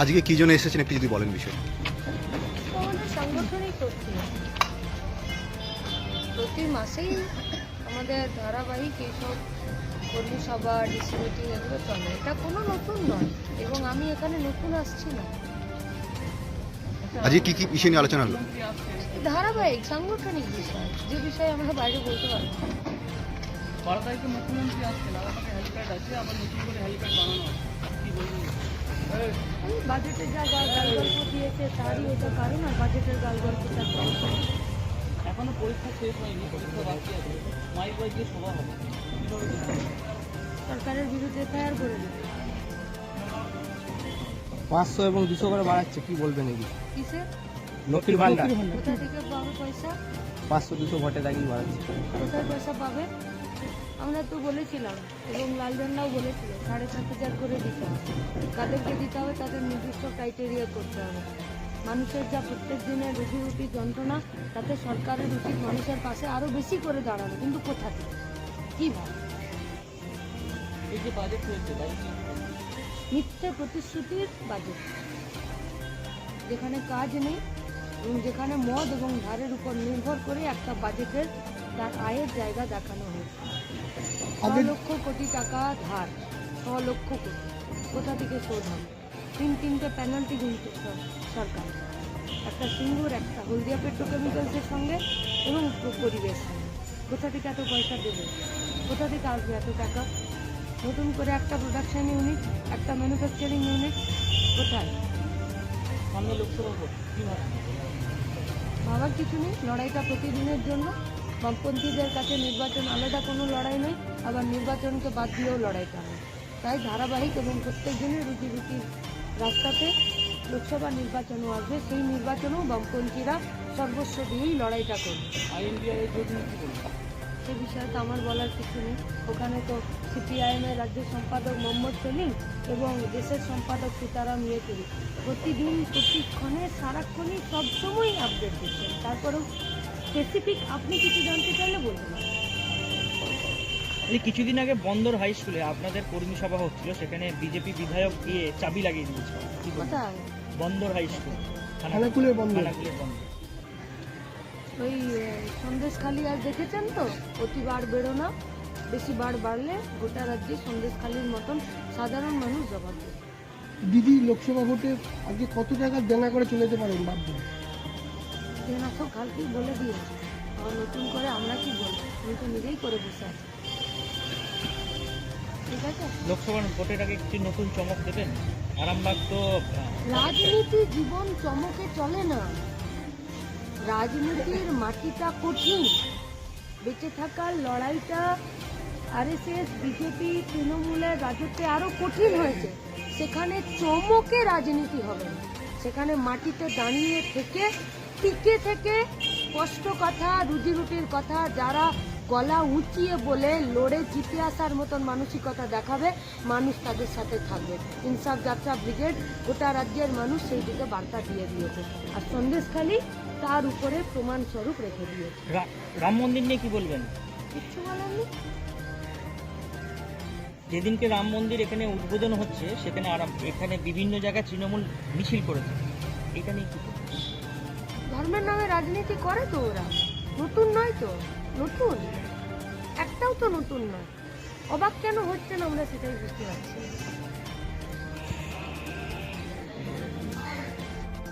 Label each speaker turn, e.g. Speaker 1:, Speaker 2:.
Speaker 1: আজকে কি জন্য এসেছেন একটু যদি বলেন বিষয়
Speaker 2: সাংগঠনিক প্রতি মাসেই আমাদের ধারাবাহিক এইসব কর্মী সভা ডিসি মিটিং এগুলো চলে। এটা কোনো নতুন নয় এবং আমি এখানে নতুন আসছি না।
Speaker 1: আজকে কি কি বিষয় নিয়ে আলোচনা হলো?
Speaker 2: ধারাবাহিক সাংগঠনিক বিষয় যে বিষয়ে আমরা বাইরে বলতে পারি না।
Speaker 3: বারো তারিখে মুখ্যমন্ত্রী আসছেন আলাদাটা হেলিপ্যাড আছে আবার নতুন করে হেলিপ্যাড বানানো কি বলবেন?
Speaker 2: বাজেটে যা গাল দিয়েছে তারই ওটা কারণ আর বাজেটের গাল
Speaker 3: এখনও পরীক্ষা শেষ হয়নি পরীক্ষা বাকি আছে। মাইক বাই দিয়ে সভা হবে।
Speaker 2: সরকারের বিরুদ্ধে এফআইআর করে দেবে
Speaker 4: পাঁচশো এবং দুশো করে বাড়াচ্ছে কি বলবেন এই
Speaker 2: কিসে
Speaker 4: লক্ষ্মীর ভান্ডার
Speaker 2: কোথা থেকে পাবে পয়সা?
Speaker 4: পাঁচশো দুশো ভোটে দাঁড়িয়ে বাড়াচ্ছে।
Speaker 2: কোথায় পয়সা পাবে? আমরা তো বলেছিলাম এবং লাল ঝান্ডাও বলেছিল সাড়ে সাত হাজার করে দিতে হবে। কাদেরকে দিতে হবে তাদের নির্দিষ্ট ক্রাইটেরিয়া করতে হবে। মানুষের যা প্রত্যেক দিনের রুটি রুটি যন্ত্রণা তাতে সরকারের উচিত মানুষের পাশে আরও বেশি করে দাঁড়ানো। কিন্তু কোথা থেকে? কীভাবে?
Speaker 3: এই যে বাজেট হয়েছে
Speaker 2: মিথ্যে প্রতিশ্রুতির বাজেট যেখানে কাজ নেই এবং যেখানে মদ এবং ধারের উপর নির্ভর করে একটা বাজেটের তার আয়ের জায়গা দেখানো হয়েছে। ছ লক্ষ কোটি টাকা ধার ছ লক্ষ কোটি। কোথা থেকে শোধ হবে? তিন তিনটে পেনাল্টি সর- সরকার। একটা সিঙ্গুর একটা হলদিয়া পেট্রোকেমিক্যালসের সঙ্গে এবং পরিবেশ কোথা থেকে এত পয়সা দেবে? কোথা থেকে আসবে এত টাকা? নতুন করে একটা প্রোডাকশন ইউনিট একটা ম্যানুফ্যাকচারিং ইউনিট কোথায়?
Speaker 3: সামনে লোকসভা
Speaker 2: ভাবার কিছু নেই লড়াইটা প্রতিদিনের জন্য। বামপন্থীদের কাছে নির্বাচন আলাদা কোনো লড়াই নয় আবার নির্বাচনকে বাদ দিয়েও লড়াইটা হয় তাই ধারাবাহিক এবং প্রত্যেক দিনের রুটি রুটির রাস্তাতে লোকসভা নির্বাচনও আসবে। সেই নির্বাচনেও বামপন্থীরা সর্বস্ব দিয়েই লড়াইটা করবে। সে বিষয়ে তো আমার বলার কিছু নেই। ওখানে তো সিপিআইএম এর রাজ্য সম্পাদক মোহাম্মদ সেলিম এবং দেশের সম্পাদক সীতারাম ইয়েচুরি। প্রতিদিন প্রতিক্ষণে সারাক্ষণই সবসময় আপডেট দিচ্ছেন তারপরেও স্পেসিফিক আপনি কিছু জানতে চাইলে বলতে পারেন।
Speaker 5: এই কিছুদিন আগে বন্দর হাই স্কুলে আপনাদের কর্মী সভা হচ্ছিল সেখানে বিজেপি বিধায়ক গিয়ে চাবি লাগিয়ে দিয়েছিল। কি বলবেন?
Speaker 2: কোথায়?
Speaker 5: বন্দর হাই স্কুল
Speaker 4: খানাকুলের বন্দর।
Speaker 5: খানাকুলের বন্দর।
Speaker 2: ওই সন্দেশ খালি আর দেখেছেন তো? অতি বার না বেশি বার বাড়লে গোটা রাজ্যে সন্দেশ খালির মতন সাধারণ মানুষ জবাব দেবে
Speaker 6: দিদি লোকসভা ভোটে আজকে কত টাকা দেনা করে চলে যেতে পারেন ভাববেন
Speaker 2: তো কালকেই বলে দিয়েছে আবার নতুন করে আমরা কি বলব? আমি তো নিজেই করে বসে আছি। ঠিক আছে?
Speaker 5: লোকসভার ভোটের আগে কিছু নতুন চমক দেবেন? আরামবাগ তো
Speaker 2: রাজনীতি জীবন চমকে চলে না। রাজনীতির মাটিটা কঠিন। বেঁচে থাকার লড়াইটা আরএসএস বিজেপি তৃণমূলের রাজত্বে আরও কঠিন হয়েছে। সেখানে চমকে রাজনীতি হবে। সেখানে মাটিতে দাঁড়িয়ে থেকে টিকে থেকে কষ্ট কথা রুজি রুটির কথা যারা গলা উঁচিয়ে বলে লড়ে জিতে আসার মতন মানসিকতা দেখাবে মানুষ তাদের সাথে থাকবে। ইনসাফ যাত্রা ব্রিগেড গোটা রাজ্যের মানুষ সেই দিকে বার্তা দিয়ে দিয়েছে। আর সন্দেশখালী তার উপরে প্রমাণস্বরূপ রেখে দিয়েছে।
Speaker 5: রাম মন্দির নিয়ে কি বলবেন?
Speaker 2: কিচ্ছু বলার নেই।
Speaker 5: যেদিনকে রাম মন্দির এখানে উদ্বোধন হচ্ছে সেখানে আরাম এখানে বিভিন্ন জায়গায় তৃণমূল মিছিল করেছে। এটা নিয়ে কি?
Speaker 2: ধর্মের নামে রাজনীতি করে তো ওরা। নতুন নয় তো? নতুন? একটাও তো নতুন নয়। অবাক কেন হচ্ছে না আমরা সেটাই বুঝতে পারছি।